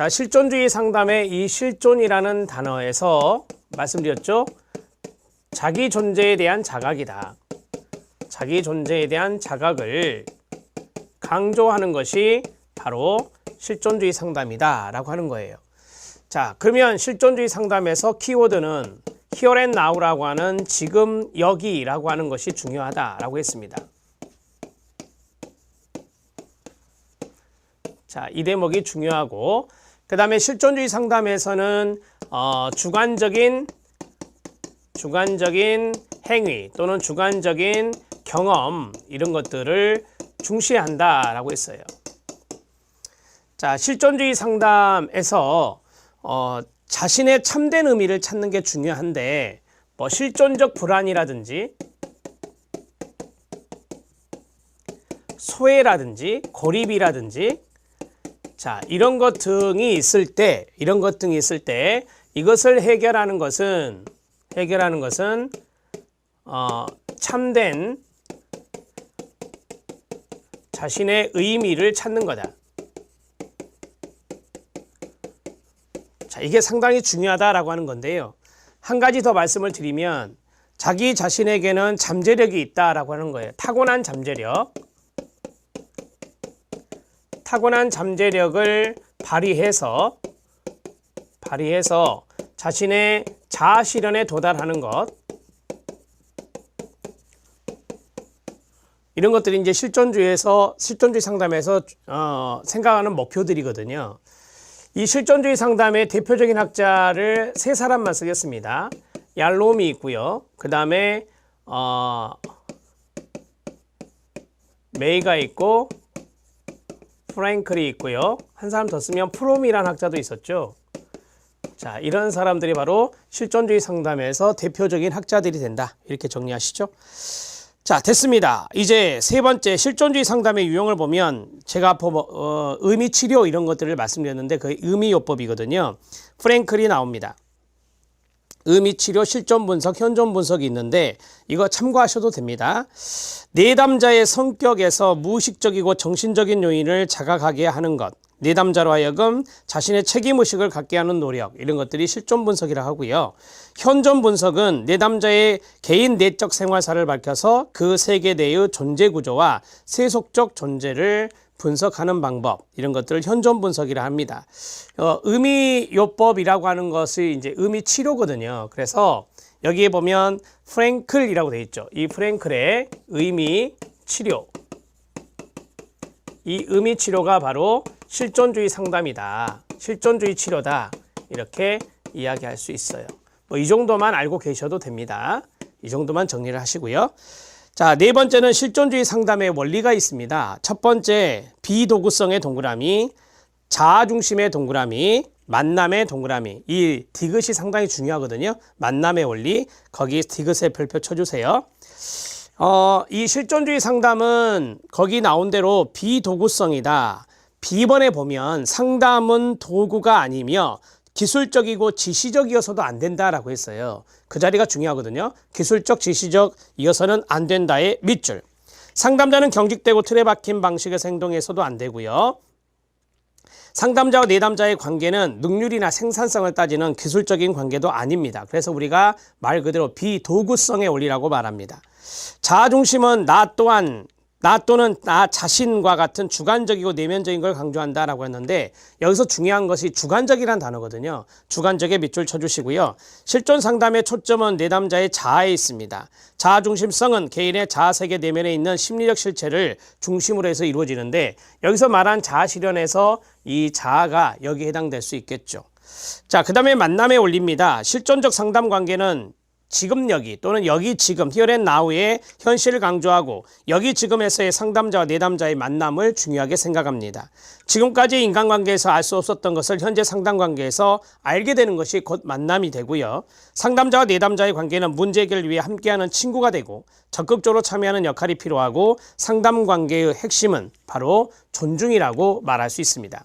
자, 실존주의 상담의 이 실존이라는 단어에서 말씀드렸죠. 자기 존재에 대한 자각이다. 자기 존재에 대한 자각을 강조하는 것이 바로 실존주의 상담이다 라고 하는 거예요. 자, 그러면 실존주의 상담에서 키워드는 here and now라고 하는 지금 여기라고 하는 것이 중요하다라고 했습니다. 자, 이 대목이 중요하고 그 다음에 실존주의 상담에서는 어, 주관적인 주관적인 행위 또는 주관적인 경험 이런 것들을 중시한다라고 했어요. 자, 실존주의 상담에서 어, 자신의 참된 의미를 찾는 게 중요한데 뭐 실존적 불안이라든지 소외라든지 고립이라든지 자, 이런 것 등이 있을 때, 이런 것 등이 있을 때 이것을 해결하는 것은 해결하는 것은 어, 참된 자신의 의미를 찾는 거다. 자, 이게 상당히 중요하다라고 하는 건데요. 한 가지 더 말씀을 드리면 자기 자신에게는 잠재력이 있다라고 하는 거예요. 타고난 잠재력. 타고난 잠재력을 발휘해서 발휘해서 자신의 자아 실현에 도달하는 것 이런 것들이 이제 실존주의에서 실존주의 상담에서 어, 생각하는 목표들이거든요. 이 실존주의 상담의 대표적인 학자를 세 사람만 쓰겠습니다. 얄롬이 있고요. 그 다음에 어, 메이가 있고 프랭클이 있고요. 한 사람 더 쓰면 프롬이라는 학자도 있었죠. 자, 이런 사람들이 바로 실존주의 상담에서 대표적인 학자들이 된다. 이렇게 정리하시죠. 자, 됐습니다. 이제 세 번째 실존주의 상담의 유형을 보면 제가 뭐, 어, 의미 치료 이런 것들을 말씀드렸는데 그 의미 요법이거든요. 프랭클이 나옵니다. 의미 치료, 실존 분석, 현존 분석이 있는데 이거 참고하셔도 됩니다. 내담자의 성격에서 무의식적이고 정신적인 요인을 자각하게 하는 것. 내담자로 하여금 자신의 책임의식을 갖게 하는 노력 이런 것들이 실존 분석이라 하고요. 현존 분석은 내담자의 개인 내적 생활사를 밝혀서 그 세계 내의 존재 구조와 세속적 존재를 분석하는 방법 이런 것들을 현존 분석이라 합니다. 어, 의미 요법이라고 하는 것이 이제 의미 치료거든요. 그래서 여기에 보면 프랭클이라고 되어 있죠. 이 프랭클의 의미 치료 이 의미 치료가 바로 실존주의 상담이다. 실존주의 치료다. 이렇게 이야기할 수 있어요. 뭐 이 정도만 알고 계셔도 됩니다. 이 정도만 정리를 하시고요. 자, 네 번째는 실존주의 상담의 원리가 있습니다. 첫 번째, 비도구성의 동그라미, 자아 중심의 동그라미, 만남의 동그라미. 이 디귿이 상당히 중요하거든요. 만남의 원리. 거기 디귿에 별표 쳐주세요. 어, 이 실존주의 상담은 거기 나온 대로 비도구성이다. B번에 보면 상담은 도구가 아니며 기술적이고 지시적이어서도 안 된다라고 했어요. 그 자리가 중요하거든요. 기술적, 지시적 이어서는 안 된다의 밑줄. 상담자는 경직되고 틀에 박힌 방식의 행동에서도 안 되고요. 상담자와 내담자의 관계는 능률이나 생산성을 따지는 기술적인 관계도 아닙니다. 그래서 우리가 말 그대로 비도구성의 원리라고 말합니다. 자아중심은 나 또한 나 또는 나 자신과 같은 주관적이고 내면적인 걸 강조한다라고 했는데 여기서 중요한 것이 주관적이란 단어거든요. 주관적에 밑줄 쳐주시고요. 실존 상담의 초점은 내담자의 자아에 있습니다. 자아 중심성은 개인의 자아 세계 내면에 있는 심리적 실체를 중심으로 해서 이루어지는데 여기서 말한 자아 실현에서 이 자아가 여기에 해당될 수 있겠죠. 자, 그 다음에 만남의 원리입니다. 실존적 상담 관계는 지금 여기 또는 여기 지금 here and now의 현실을 강조하고 여기 지금에서의 상담자와 내담자의 만남을 중요하게 생각합니다. 지금까지 인간관계에서 알 수 없었던 것을 현재 상담관계에서 알게 되는 것이 곧 만남이 되고요. 상담자와 내담자의 관계는 문제 해결을 위해 함께하는 친구가 되고 적극적으로 참여하는 역할이 필요하고 상담관계의 핵심은 바로 존중이라고 말할 수 있습니다.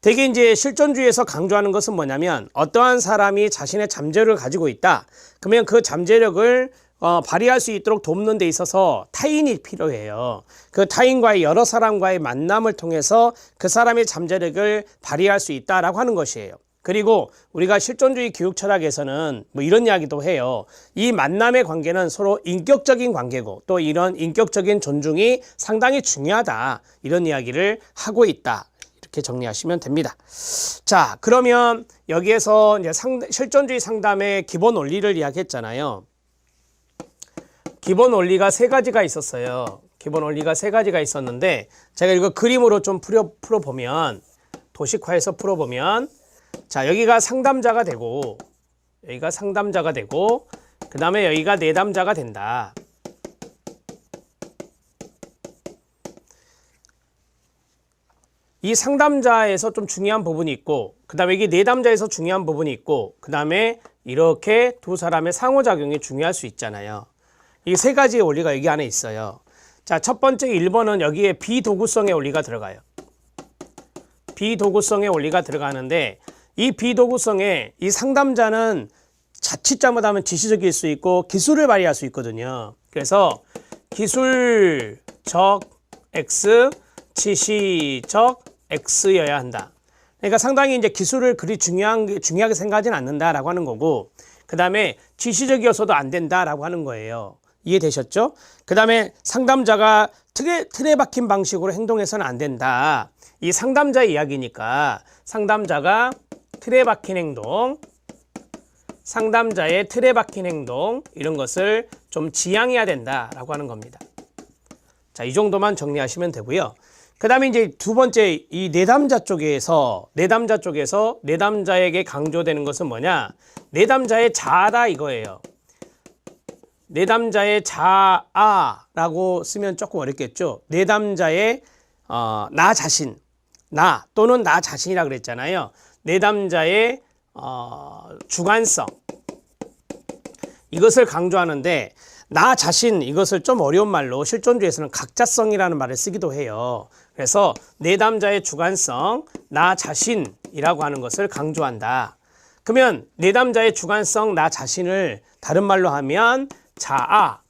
대개 이제 실존주의에서 강조하는 것은 뭐냐면 어떠한 사람이 자신의 잠재력을 가지고 있다. 그러면 그 잠재력을 어, 발휘할 수 있도록 돕는 데 있어서 타인이 필요해요. 그 타인과의 여러 사람과의 만남을 통해서 그 사람의 잠재력을 발휘할 수 있다라고 하는 것이에요. 그리고 우리가 실존주의 교육 철학에서는 뭐 이런 이야기도 해요. 이 만남의 관계는 서로 인격적인 관계고 또 이런 인격적인 존중이 상당히 중요하다. 이런 이야기를 하고 있다. 이렇게 정리하시면 됩니다. 자, 그러면 여기에서 이제 상, 실존주의 상담의 기본 원리를 이야기했잖아요. 기본 원리가 세 가지가 있었어요. 기본 원리가 세 가지가 있었는데 제가 이거 그림으로 좀 풀어 풀어 보면 도식화해서 풀어 보면 자, 여기가 상담자가 되고 여기가 상담자가 되고 그 다음에 여기가 내담자가 된다. 이 상담자에서 좀 중요한 부분이 있고 그 다음에 이게 내담자에서 중요한 부분이 있고 그 다음에 이렇게 두 사람의 상호작용이 중요할 수 있잖아요. 이 세 가지의 원리가 여기 안에 있어요. 자, 첫 번째 1번은 여기에 비도구성의 원리가 들어가요. 비도구성의 원리가 들어가는데 이 비도구성에 이 상담자는 자칫 잘못하면 지시적일 수 있고 기술을 발휘할 수 있거든요. 그래서 기술적 X, 지시적 X여야 한다. 그러니까 상당히 이제 기술을 그리 중요한 중요하게 생각하지는 않는다라고 하는 거고, 그 다음에 지시적이어서도 안 된다라고 하는 거예요. 이해되셨죠? 그 다음에 상담자가 틀에, 틀에 박힌 방식으로 행동해서는 안 된다. 이 상담자의 이야기니까 상담자가 틀에 박힌 행동, 상담자의 틀에 박힌 행동 이런 것을 좀 지양해야 된다라고 하는 겁니다. 자, 이 정도만 정리하시면 되고요. 그 다음에 이제 두 번째 이 내담자 쪽에서 내담자 쪽에서 내담자에게 강조되는 것은 뭐냐? 내담자의 자아다 이거예요. 내담자의 자아라고 쓰면 조금 어렵겠죠. 내담자의 어, 나 자신, 나 또는 나 자신이라 그랬잖아요. 내담자의 어, 주관성 이것을 강조하는데 나 자신 이것을 좀 어려운 말로 실존주의에서는 각자성이라는 말을 쓰기도 해요. 그래서 내담자의 주관성, 나 자신이라고 하는 것을 강조한다. 그러면 내담자의 주관성, 나 자신을 다른 말로 하면 자아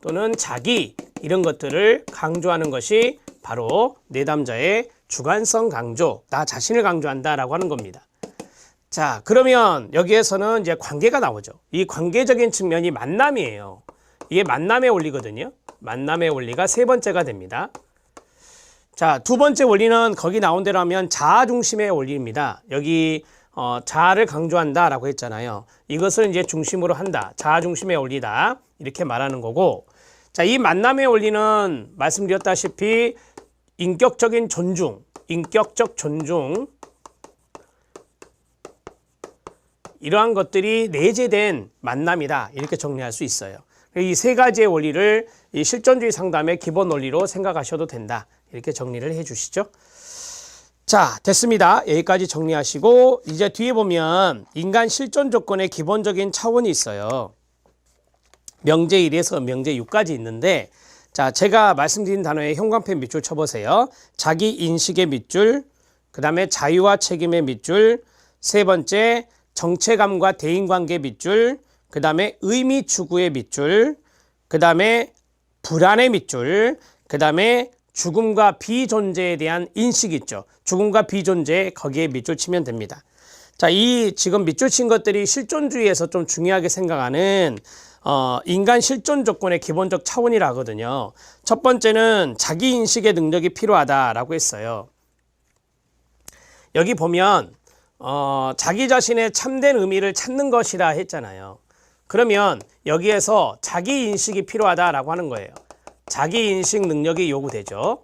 또는 자기 이런 것들을 강조하는 것이 바로 내담자의 주관성 강조, 나 자신을 강조한다라고 하는 겁니다. 자, 그러면 여기에서는 이제 관계가 나오죠. 이 관계적인 측면이 만남이에요. 이게 만남의 원리거든요. 만남의 원리가 세 번째가 됩니다. 자, 두 번째 원리는 거기 나온 대로 하면 자아 중심의 원리입니다. 여기 어, 자아를 강조한다라고 했잖아요. 이것을 이제 중심으로 한다. 자아 중심의 원리다. 이렇게 말하는 거고. 자, 이 만남의 원리는 말씀드렸다시피 인격적인 존중, 인격적 존중 이러한 것들이 내재된 만남이다. 이렇게 정리할 수 있어요. 이 세 가지의 원리를 이 실존주의 상담의 기본 원리로 생각하셔도 된다. 이렇게 정리를 해 주시죠. 자, 됐습니다. 여기까지 정리하시고 이제 뒤에 보면 인간 실존 조건의 기본적인 차원이 있어요. 명제 1에서 명제 6까지 있는데 자, 제가 말씀드린 단어에 형광펜 밑줄 쳐보세요. 자기 인식의 밑줄, 그 다음에 자유와 책임의 밑줄, 세 번째 정체감과 대인관계 밑줄, 그 다음에 의미 추구의 밑줄, 그 다음에 불안의 밑줄, 그 다음에 죽음과 비존재에 대한 인식이 있죠. 죽음과 비존재 거기에 밑줄 치면 됩니다. 자, 이 지금 밑줄 친 것들이 실존주의에서 좀 중요하게 생각하는 어, 인간 실존 조건의 기본적 차원이라 하거든요. 첫 번째는 자기 인식의 능력이 필요하다라고 했어요. 여기 보면 어, 자기 자신의 참된 의미를 찾는 것이라 했잖아요. 그러면 여기에서 자기 인식이 필요하다라고 하는 거예요. 자기 인식 능력이 요구되죠.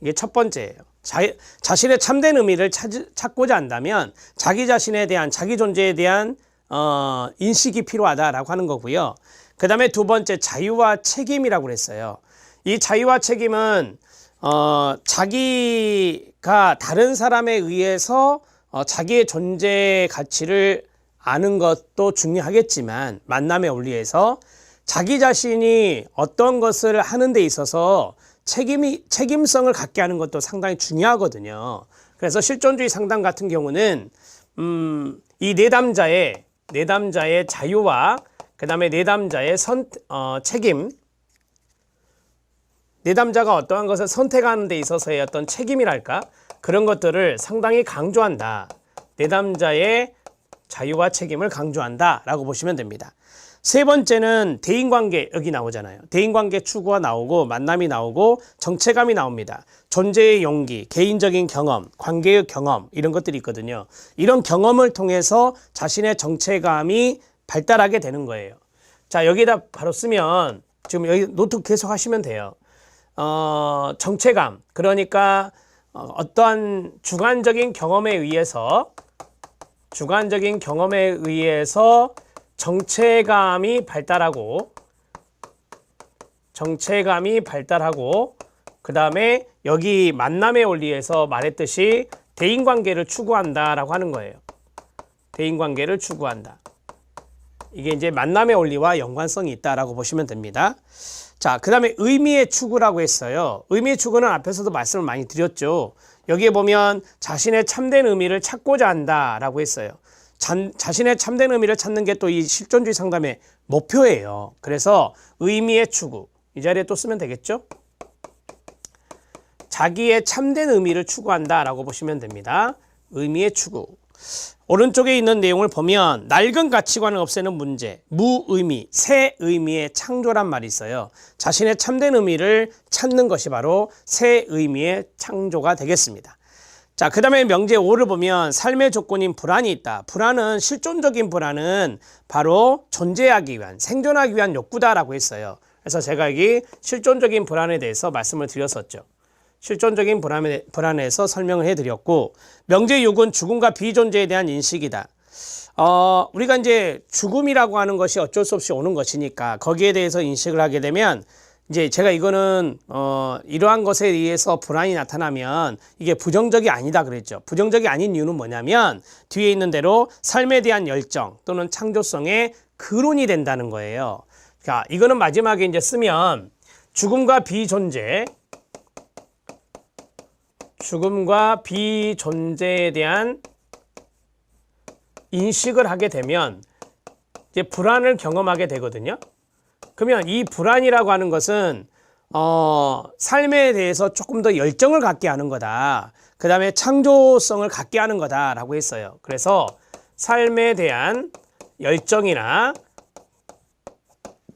이게 첫 번째예요. 자, 자신의 참된 의미를 찾, 찾고자 한다면 자기 자신에 대한 자기 존재에 대한 어, 인식이 필요하다라고 하는 거고요. 그 다음에 두 번째 자유와 책임이라고 그랬어요. 이 자유와 책임은 어, 자기가 다른 사람에 의해서 어, 자기의 존재 가치를 아는 것도 중요하겠지만 만남의 원리에서 자기 자신이 어떤 것을 하는 데 있어서 책임이 책임성을 갖게 하는 것도 상당히 중요하거든요. 그래서 실존주의 상담 같은 경우는 음, 이 내담자의 내담자의 자유와 그 다음에 내담자의 선, 어, 책임, 내담자가 어떠한 것을 선택하는 데 있어서의 어떤 책임이랄까 그런 것들을 상당히 강조한다. 내담자의 자유와 책임을 강조한다라고 보시면 됩니다. 세 번째는 대인관계 여기 나오잖아요. 대인관계 추구가 나오고 만남이 나오고 정체감이 나옵니다. 존재의 용기, 개인적인 경험, 관계의 경험 이런 것들이 있거든요. 이런 경험을 통해서 자신의 정체감이 발달하게 되는 거예요. 자 여기다 바로 쓰면 지금 여기 노트 계속 하시면 돼요. 어, 정체감 그러니까 어, 어떠한 주관적인 경험에 의해서 주관적인 경험에 의해서 정체감이 발달하고 정체감이 발달하고 그 다음에 여기 만남의 원리에서 말했듯이 대인관계를 추구한다라고 하는 거예요. 대인관계를 추구한다. 이게 이제 만남의 원리와 연관성이 있다라고 보시면 됩니다. 자, 그 다음에 의미의 추구라고 했어요. 의미의 추구는 앞에서도 말씀을 많이 드렸죠. 여기에 보면 자신의 참된 의미를 찾고자 한다라고 했어요. 자, 자신의 참된 의미를 찾는 게 또 이 실존주의 상담의 목표예요. 그래서 의미의 추구. 이 자리에 또 쓰면 되겠죠? 자기의 참된 의미를 추구한다라고 보시면 됩니다. 의미의 추구. 오른쪽에 있는 내용을 보면 낡은 가치관을 없애는 문제, 무의미, 새 의미의 창조란 말이 있어요. 자신의 참된 의미를 찾는 것이 바로 새 의미의 창조가 되겠습니다. 자, 그 다음에 명제 5를 보면 삶의 조건인 불안이 있다. 불안은 실존적인 불안은 바로 존재하기 위한, 생존하기 위한 욕구다라고 했어요. 그래서 제가 여기 실존적인 불안에 대해서 말씀을 드렸었죠. 실존적인 불안에, 불안에서 설명을 해드렸고 명제 6은 죽음과 비존재에 대한 인식이다. 어, 우리가 이제 죽음이라고 하는 것이 어쩔 수 없이 오는 것이니까 거기에 대해서 인식을 하게 되면 이제 제가 이거는 어, 이러한 것에 의해서 불안이 나타나면 이게 부정적이 아니다 그랬죠. 부정적이 아닌 이유는 뭐냐면 뒤에 있는 대로 삶에 대한 열정 또는 창조성의 근원이 된다는 거예요. 자, 이거는 마지막에 이제 쓰면 죽음과 비존재 죽음과 비존재에 대한 인식을 하게 되면 이제 불안을 경험하게 되거든요. 그러면 이 불안이라고 하는 것은 어, 삶에 대해서 조금 더 열정을 갖게 하는 거다. 그 다음에 창조성을 갖게 하는 거다라고 했어요. 그래서 삶에 대한 열정이나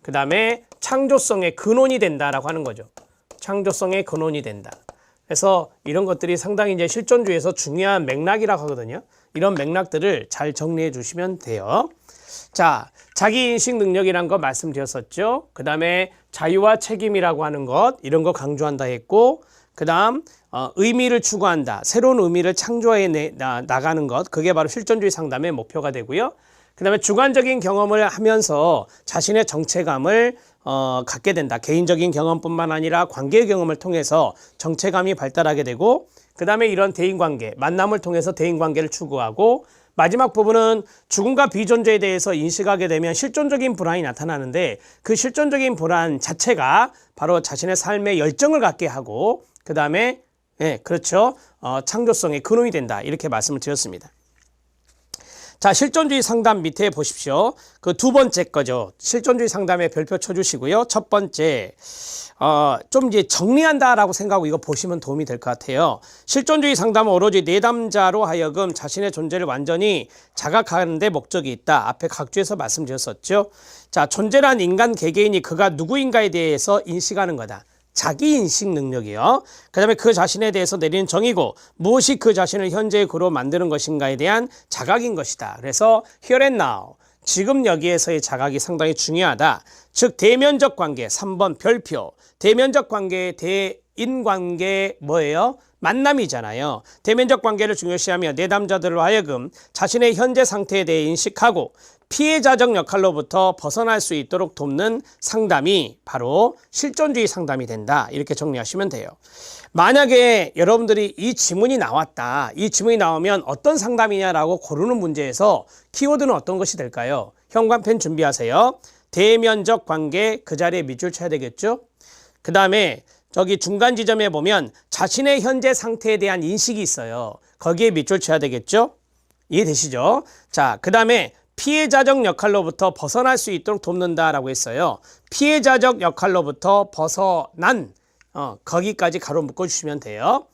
그 다음에 창조성의 근원이 된다라고 하는 거죠. 창조성의 근원이 된다. 그래서 이런 것들이 상당히 이제 실존주의에서 중요한 맥락이라고 하거든요. 이런 맥락들을 잘 정리해 주시면 돼요. 자, 자기 인식 능력이란 거 말씀드렸었죠. 그 다음에 자유와 책임이라고 하는 것, 이런 거 강조한다 했고, 그 다음, 어, 의미를 추구한다. 새로운 의미를 창조해 내, 나, 나가는 것. 그게 바로 실존주의 상담의 목표가 되고요. 그 다음에 주관적인 경험을 하면서 자신의 정체감을 어, 갖게 된다. 개인적인 경험뿐만 아니라 관계 경험을 통해서 정체감이 발달하게 되고 그 다음에 이런 대인관계, 만남을 통해서 대인관계를 추구하고 마지막 부분은 죽음과 비존재에 대해서 인식하게 되면 실존적인 불안이 나타나는데 그 실존적인 불안 자체가 바로 자신의 삶에 열정을 갖게 하고 그 다음에 예, 그렇죠. 어, 창조성의 근원이 된다. 이렇게 말씀을 드렸습니다. 자, 실존주의 상담 밑에 보십시오. 그 두 번째 거죠. 실존주의 상담에 별표 쳐주시고요. 첫 번째, 어, 좀 이제 정리한다라고 생각하고 이거 보시면 도움이 될 것 같아요. 실존주의 상담은 오로지 내담자로 하여금 자신의 존재를 완전히 자각하는 데 목적이 있다. 앞에 각주에서 말씀드렸었죠. 자, 존재란 인간 개개인이 그가 누구인가에 대해서 인식하는 거다. 자기 인식 능력이요. 그 다음에 그 자신에 대해서 내리는 정의고 무엇이 그 자신을 현재의 그로 만드는 것인가에 대한 자각인 것이다. 그래서 here and now. 지금 여기에서의 자각이 상당히 중요하다. 즉 대면적 관계 3번 별표. 대면적 관계의 대인 관계 뭐예요? 만남이잖아요. 대면적 관계를 중요시하며 내담자들로 하여금 자신의 현재 상태에 대해 인식하고 피해자적 역할로부터 벗어날 수 있도록 돕는 상담이 바로 실존주의 상담이 된다. 이렇게 정리하시면 돼요. 만약에 여러분들이 이 지문이 나왔다. 이 지문이 나오면 어떤 상담이냐라고 고르는 문제에서 키워드는 어떤 것이 될까요? 현관펜 준비하세요. 대면적 관계 그 자리에 밑줄 쳐야 되겠죠? 그 다음에 저기 중간 지점에 보면 자신의 현재 상태에 대한 인식이 있어요. 거기에 밑줄 쳐야 되겠죠? 이해되시죠? 자, 그 다음에 피해자적 역할로부터 벗어날 수 있도록 돕는다라고 했어요. 피해자적 역할로부터 벗어난 어, 거기까지 가로 묶어 주시면 돼요.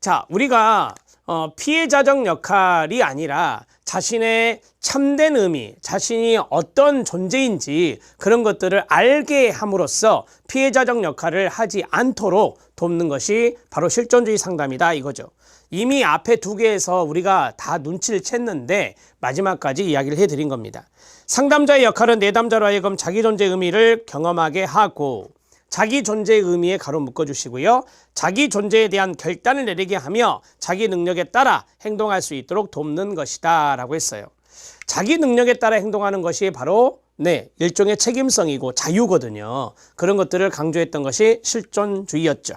자, 우리가 어, 피해자적 역할이 아니라 자신의 참된 의미, 자신이 어떤 존재인지 그런 것들을 알게 함으로써 피해자적 역할을 하지 않도록 돕는 것이 바로 실존주의 상담이다 이거죠. 이미 앞에 두 개에서 우리가 다 눈치를 챘는데 마지막까지 이야기를 해드린 겁니다. 상담자의 역할은 내담자로 하여금 자기 존재 의미를 경험하게 하고 자기 존재의 의미에 가로 묶어주시고요. 자기 존재에 대한 결단을 내리게 하며 자기 능력에 따라 행동할 수 있도록 돕는 것이다 라고 했어요. 자기 능력에 따라 행동하는 것이 바로 네 일종의 책임성이고 자유거든요. 그런 것들을 강조했던 것이 실존주의였죠.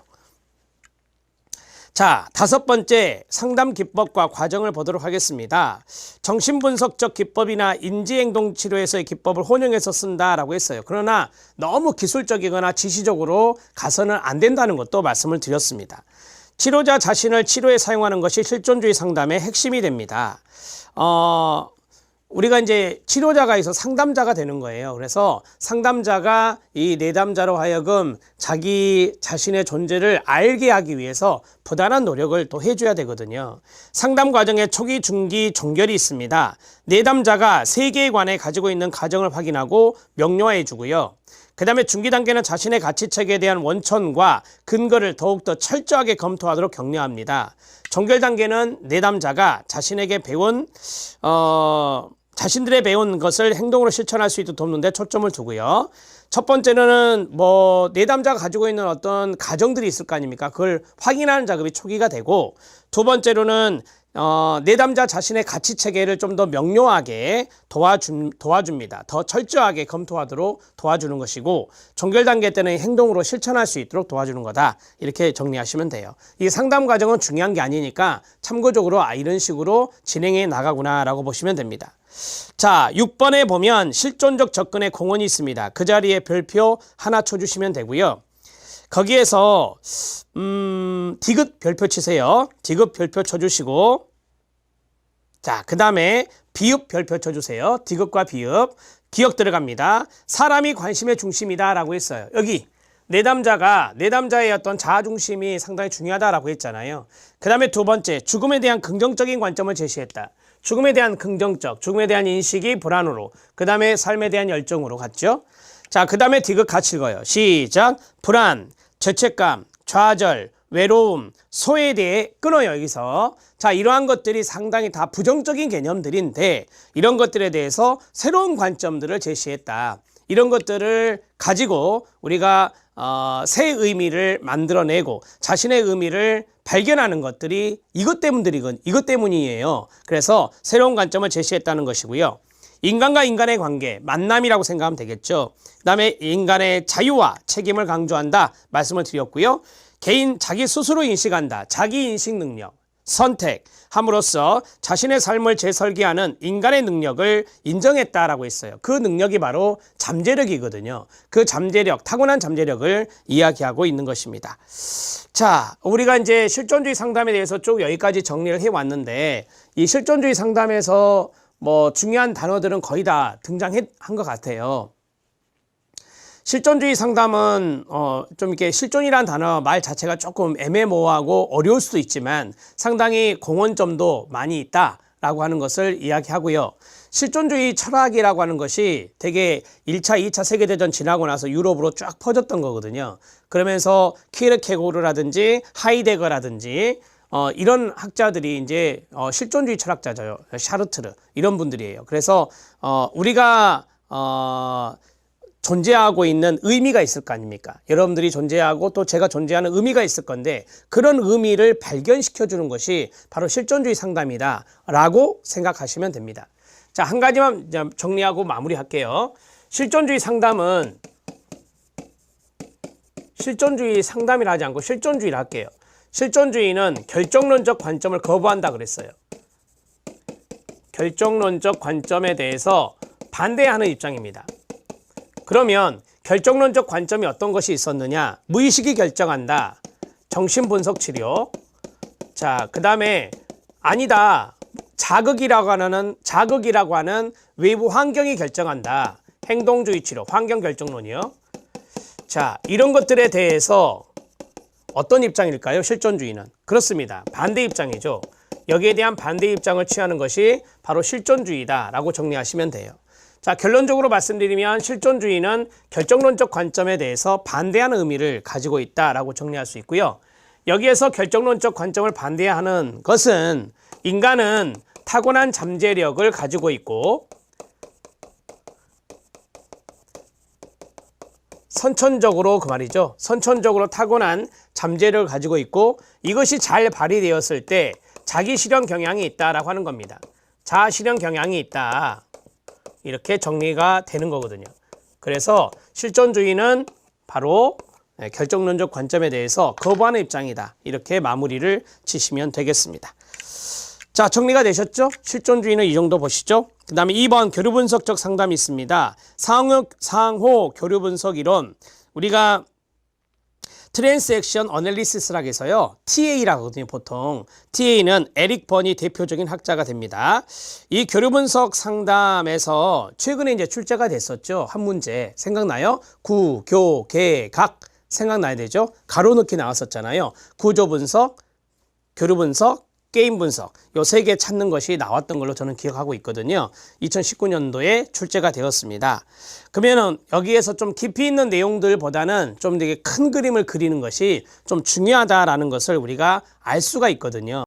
자, 다섯 번째 상담 기법과 과정을 보도록 하겠습니다. 정신분석적 기법이나 인지행동 치료에서의 기법을 혼용해서 쓴다라고 했어요. 그러나 너무 기술적이거나 지시적으로 가서는 안 된다는 것도 말씀을 드렸습니다. 치료자 자신을 치료에 사용하는 것이 실존주의 상담의 핵심이 됩니다. 어, 우리가 이제 치료자가 있어 상담자가 되는 거예요. 그래서 상담자가 이 내담자로 하여금 자기 자신의 존재를 알게 하기 위해서 부단한 노력을 또 해줘야 되거든요. 상담 과정에 초기, 중기, 종결이 있습니다. 내담자가 세계에 관해 가지고 있는 가정을 확인하고 명료화해 주고요. 그 다음에 중기 단계는 자신의 가치 체계에 대한 원천과 근거를 더욱더 철저하게 검토하도록 격려합니다. 종결 단계는 내담자가 자신에게 배운 어, 자신들의 배운 것을 행동으로 실천할 수 있도록 돕는데 초점을 두고요. 첫 번째는 뭐 내담자가 가지고 있는 어떤 가정들이 있을 거 아닙니까? 그걸 확인하는 작업이 초기가 되고 두 번째로는 어, 내담자 자신의 가치 체계를 좀 더 명료하게 도와주, 도와줍니다. 더 철저하게 검토하도록 도와주는 것이고 종결 단계 때는 행동으로 실천할 수 있도록 도와주는 거다. 이렇게 정리하시면 돼요. 이 상담 과정은 중요한 게 아니니까 참고적으로 아, 이런 식으로 진행해 나가구나라고 보시면 됩니다. 자, 6번에 보면 실존적 접근의 공원이 있습니다. 그 자리에 별표 하나 쳐주시면 되고요. 거기에서 음, 디귿 별표 치세요. 디귿 별표 쳐주시고 자, 그 다음에 비읍 별표 쳐주세요. 디귿과 비읍 기억 들어갑니다. 사람이 관심의 중심이다 라고 했어요. 여기 내담자가 내담자의 어떤 자아 중심이 상당히 중요하다라고 했잖아요. 그 다음에 두 번째 죽음에 대한 긍정적인 관점을 제시했다. 죽음에 대한 긍정적, 죽음에 대한 인식이 불안으로, 그 다음에 삶에 대한 열정으로 갔죠. 자, 그 다음에 디귿 같이 읽어요. 시작. 불안, 죄책감, 좌절, 외로움, 소에 대해 끊어요, 여기서. 자, 이러한 것들이 상당히 다 부정적인 개념들인데, 이런 것들에 대해서 새로운 관점들을 제시했다. 이런 것들을 가지고 우리가 어, 새 의미를 만들어내고 자신의 의미를 발견하는 것들이 이것 때문들이건 이것 때문이에요. 그래서 새로운 관점을 제시했다는 것이고요. 인간과 인간의 관계, 만남이라고 생각하면 되겠죠. 그다음에 인간의 자유와 책임을 강조한다 말씀을 드렸고요. 개인 자기 스스로 인식한다. 자기 인식 능력, 선택 함으로써 자신의 삶을 재설계하는 인간의 능력을 인정했다라고 했어요. 그 능력이 바로 잠재력이거든요. 그 잠재력, 타고난 잠재력을 이야기하고 있는 것입니다. 자, 우리가 이제 실존주의 상담에 대해서 쭉 여기까지 정리를 해 왔는데 이 실존주의 상담에서 뭐 중요한 단어들은 거의 다 등장한 것 같아요. 실존주의 상담은 어, 좀 이렇게 실존이라는 단어 말 자체가 조금 애매모호하고 어려울 수도 있지만 상당히 공헌점도 많이 있다라고 하는 것을 이야기하고요. 실존주의 철학이라고 하는 것이 되게 1차, 2차 세계대전 지나고 나서 유럽으로 쫙 퍼졌던 거거든요. 그러면서 키르케고르라든지 하이데거라든지 어, 이런 학자들이 이제 어, 실존주의 철학자죠. 샤르트르 이런 분들이에요. 그래서 어, 우리가 어, 존재하고 있는 의미가 있을 거 아닙니까? 여러분들이 존재하고 또 제가 존재하는 의미가 있을 건데 그런 의미를 발견시켜 주는 것이 바로 실존주의 상담이다 라고 생각하시면 됩니다. 자, 한 가지만 정리하고 마무리할게요. 실존주의 상담은 실존주의 상담이라 하지 않고 실존주의라 할게요. 실존주의는 결정론적 관점을 거부한다 그랬어요. 결정론적 관점에 대해서 반대하는 입장입니다. 그러면 결정론적 관점이 어떤 것이 있었느냐? 무의식이 결정한다. 정신분석 치료. 자, 그 다음에 아니다. 자극이라고 하는 자극이라고 하는 외부 환경이 결정한다. 행동주의 치료, 환경 결정론이요. 자, 이런 것들에 대해서 어떤 입장일까요? 실존주의는 그렇습니다. 반대 입장이죠. 여기에 대한 반대 입장을 취하는 것이 바로 실존주의다라고 정리하시면 돼요. 자, 결론적으로 말씀드리면 실존주의는 결정론적 관점에 대해서 반대하는 의미를 가지고 있다라고 정리할 수 있고요. 여기에서 결정론적 관점을 반대하는 것은 인간은 타고난 잠재력을 가지고 있고 선천적으로 그 말이죠. 선천적으로 타고난 잠재력을 가지고 있고 이것이 잘 발휘되었을 때 자기 실현 경향이 있다라고 하는 겁니다. 자아 실현 경향이 있다. 이렇게 정리가 되는 거거든요. 그래서 실존주의는 바로 네, 결정론적 관점에 대해서 거부하는 입장이다. 이렇게 마무리를 치시면 되겠습니다. 자, 정리가 되셨죠? 실존주의는 이 정도 보시죠. 그 다음에 2번 교류 분석적 상담이 있습니다. 상호, 상호 교류 분석 이론. 우리가 트랜스액션 어널리시스라고 해서요. TA라고 하거든요, 보통. TA는 에릭 번이 대표적인 학자가 됩니다. 이 교류 분석 상담에서 최근에 이제 출제가 됐었죠. 한 문제. 생각나요? 구, 교, 개, 각. 생각나야 되죠? 가로넣기 나왔었잖아요. 구조 분석, 교류 분석, 게임 분석 요 세 개 찾는 것이 나왔던 걸로 저는 기억하고 있거든요. 2019년도에 출제가 되었습니다. 그러면은 여기에서 좀 깊이 있는 내용들보다는 좀 되게 큰 그림을 그리는 것이 좀 중요하다라는 것을 우리가 알 수가 있거든요.